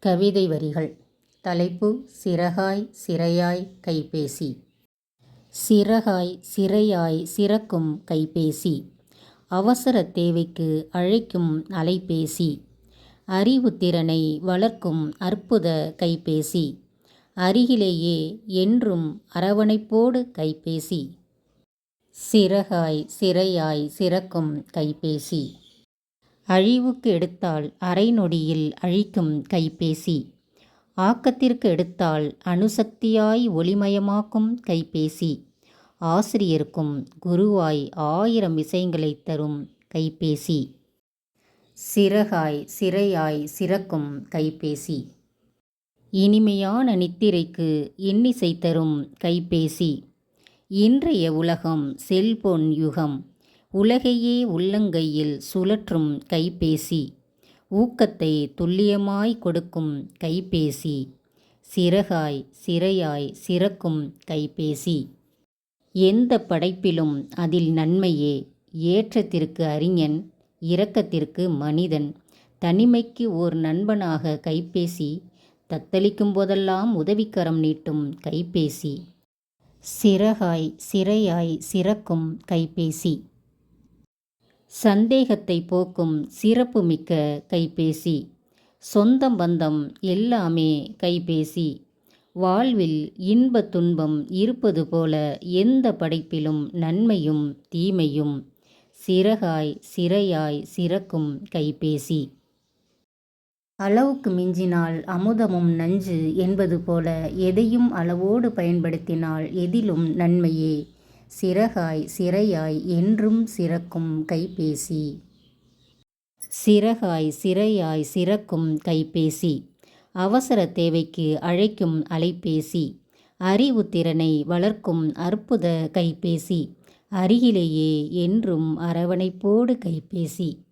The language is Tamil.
கவிதை வரிகள். தலைப்பு சிறகாய் சிறையாய் கைபேசி. சிறகாய் சிறையாய் சிறக்கும் கைபேசி. அவசர தேவைக்கு அழைக்கும் அலைபேசி. அறிவுத்திறனை வளர்க்கும் அற்புத கைபேசி. அருகிலேயே என்றும் அரவணைப்போடு கைபேசி. சிறகாய் சிறையாய் சிறக்கும் கைபேசி. அழிவுக்கு எடுத்தால் அரை நொடியில் அழிக்கும் கைபேசி. ஆக்கத்திற்கு எடுத்தால் அணுசக்தியாய் ஒளிமயமாக்கும் கைபேசி. ஆசிரியருக்கும் குருவாய் ஆயிரம் விஷயங்களை தரும் கைபேசி. சிறகாய் சிறையாய் சிறக்கும் கைபேசி. இனிமையான நித்திரைக்கு இன்னிசை தரும் கைபேசி. இன்றைய உலகம் செல்போன் யுகம். உலகையே உள்ளங்கையில் சுழற்றும் கைபேசி. ஊக்கத்தை துல்லியமாய் கொடுக்கும் கைபேசி. சிறகாய் சிறையாய் சிறக்கும் கைபேசி. எந்த படைப்பிலும் அதில் நன்மையே. ஏற்றத்திற்கு அறிஞன் இரக்கத்திற்கு மனிதன். தனிமைக்கு ஓர் நண்பனாக கைபேசி. தத்தளிக்கும் போதெல்லாம் உதவிக்கரம் நீட்டும் கைபேசி. சிறகாய் சிறையாய் சிறக்கும் கைபேசி. சந்தேகத்தை போக்கும் சிறப்புமிக்க கைபேசி. சொந்தம் பந்தம் எல்லாமே கைபேசி. வாழ்வில் இன்ப துன்பம் இருப்பது போல எந்த படைப்பிலும் நன்மையும் தீமையும் சிறகாய் சிறையாய் சிறக்கும் கைபேசி. அளவுக்கு மிஞ்சினால் அமுதமும் நஞ்சு என்பது போல எதையும் அளவோடு பயன்படுத்தினால் எதிலும் நன்மையே. சிறகாய் சிறையாய் என்றும் சிறக்கும் கைபேசி. சிறகாய் சிறையாய் சிறக்கும் கைபேசி. அவசர தேவைக்கு அழைக்கும் அலைபேசி. அறிவுத்திறனை வளர்க்கும் அற்புத கைபேசி. அருகிலேயே என்றும் அரவணைப்போடு கைபேசி.